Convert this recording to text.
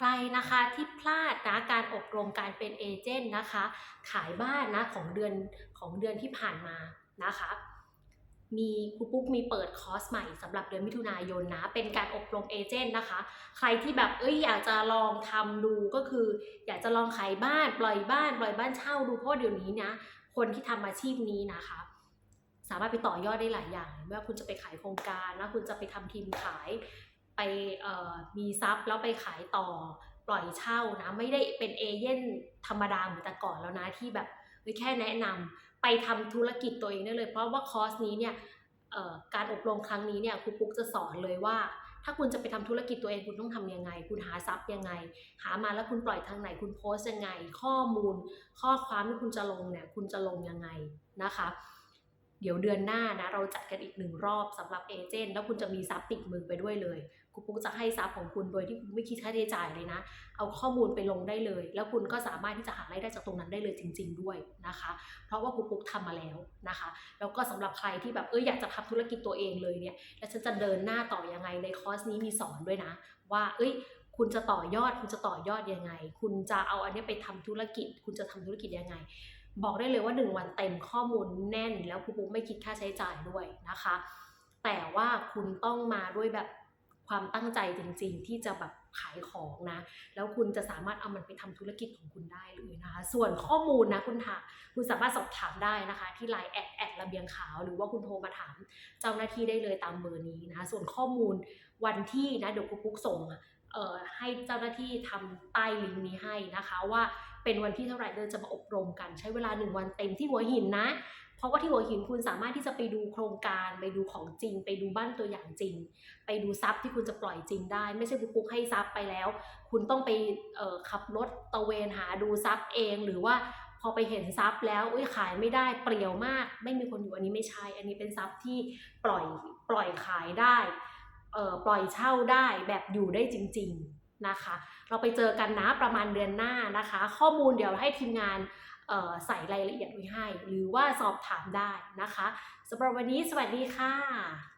ใครนะคะที่พลาดนะการอบรมการเป็นเอเจนต์นะคะ ขายบ้านนะของเดือนของเดือนที่ผ่านมานะคะมีครูปุ๊กมีเปิดคอร์สใหม่สำหรับเดือนมิถุนายนนะ เป็นการอบรมเอเจนต์นะคะ ใครที่แบบเอ้ยอยากจะลองทำดูก็คือ อยากจะลองขายบ้าน ปล่อยบ้าน ปล่อยบ้านเช่าดูเพราะว่าเดี๋ยวนี้นะคนที่ทำอาชีพนี้นะคะ สามารถไปต่อยอดได้หลายอย่างไม่ว่าคุณจะไปขายโครงการนะคุณจะไปทำทีมขาย ไปมีทรัพย์แล้วไปขายต่อปล่อยเช่านะ ไม่ได้เป็นเอเย่นธรรมดาเหมือนแต่ก่อนแล้วนะที่แบบแค่แนะนำไปทำธุรกิจตัวเองได้เลย เพราะว่าคอร์สนี้เนี่ยการอบรมครั้งนี้เนี่ยครูปุ๊กจะสอนเลยว่า ถ้าคุณจะไปทำธุรกิจตัวเองคุณต้องทำยังไง คุณหาทรัพย์ยังไง หามาแล้วคุณปล่อยทางไหน คุณโพสต์ยังไง ข้อมูล ข้อความที่คุณจะลงเนี่ยคุณจะลงยังไงนะคะ เดี๋ยวเดือนหน้านะเราจัดกันอีกหนึ่งรอบสำหรับเอเจนต์แล้วคุณจะมีทรัพย์ติดมือไปด้วยเลยครูปุ๊กจะให้ทรัพย์ของคุณโดยที่คุณไม่คิดค่าใช้จ่ายเลยนะ เอาข้อมูลไปลงได้เลย แล้วคุณก็สามารถที่จะหารายได้จากตรงนั้นได้เลยจริง ๆ ด้วยนะคะ เพราะว่าครูปุ๊กทำมาแล้วนะคะ แล้วก็สำหรับใครที่แบบเอออยากจะทำธุรกิจตัวเองเลยเนี่ยแล้วฉันจะเดินหน้าต่อยังไงในคอร์สนี้มีสอนด้วยนะ ว่าเอ้ยคุณจะต่อยอด คุณจะต่อยอดยังไง คุณจะเอาอันนี้ไปทำธุรกิจ คุณจะทำธุรกิจยังไง บอกได้เลยว่า 1 วันเต็มข้อมูลแน่น แล้วครูปุ๊กไม่คิดค่าใช้จ่ายด้วยนะคะ แต่ว่าคุณต้องมาด้วยแบบความตั้งใจจริงๆ ที่จะแบบขายของนะ แล้วคุณจะสามารถเอามันไปทำธุรกิจของคุณได้เลยนะคะ ส่วนข้อมูลนะคุณถามคุณสามารถสอบถามได้นะคะ ที่ไลน์แอดแอดระเบียงขาว หรือว่าคุณโทรมาถามเจ้าหน้าที่ได้เลยตามเบอร์นี้นะ ส่วนข้อมูลวันที่นะเดี๋ยวครูปุ๊กส่งให้เจ้าหน้าที่ทำใต้ลิงก์นี้ให้นะคะว่า เป็นวันที่เท่าไหร่เราจะมาอบรมกันใช้เวลา 1 วันเต็มที่หัวหินนะ เพราะว่าที่หัวหินคุณสามารถที่จะไปดูโครงการไปดูของจริง ไปดูบ้านตัวอย่างจริง ไปดูทรัพย์ที่คุณจะปล่อยจริงได้ ไม่ใช่ปุ๊กปุ๊กให้ทรัพย์ไปแล้ว คุณต้องไปขับรถตะเวนหาดูทรัพย์เองหรือว่าพอไปเห็นทรัพย์แล้วอุ้ยขายไม่ได้เปรี่ยวมาก ไม่มีคนอยู่อันนี้ไม่ใช่ อันนี้เป็นทรัพย์ที่ปล่อยปล่อยขายได้ปล่อยเช่าได้แบบอยู่ได้จริง ๆ นะคะ เราไปเจอกันนะประมาณเดือนหน้านะคะ ข้อมูลเดี๋ยวให้ทีมงานใส่รายละเอียดไว้ให้ หรือว่าสอบถามได้นะคะสำหรับวันนี้สวัสดีค่ะ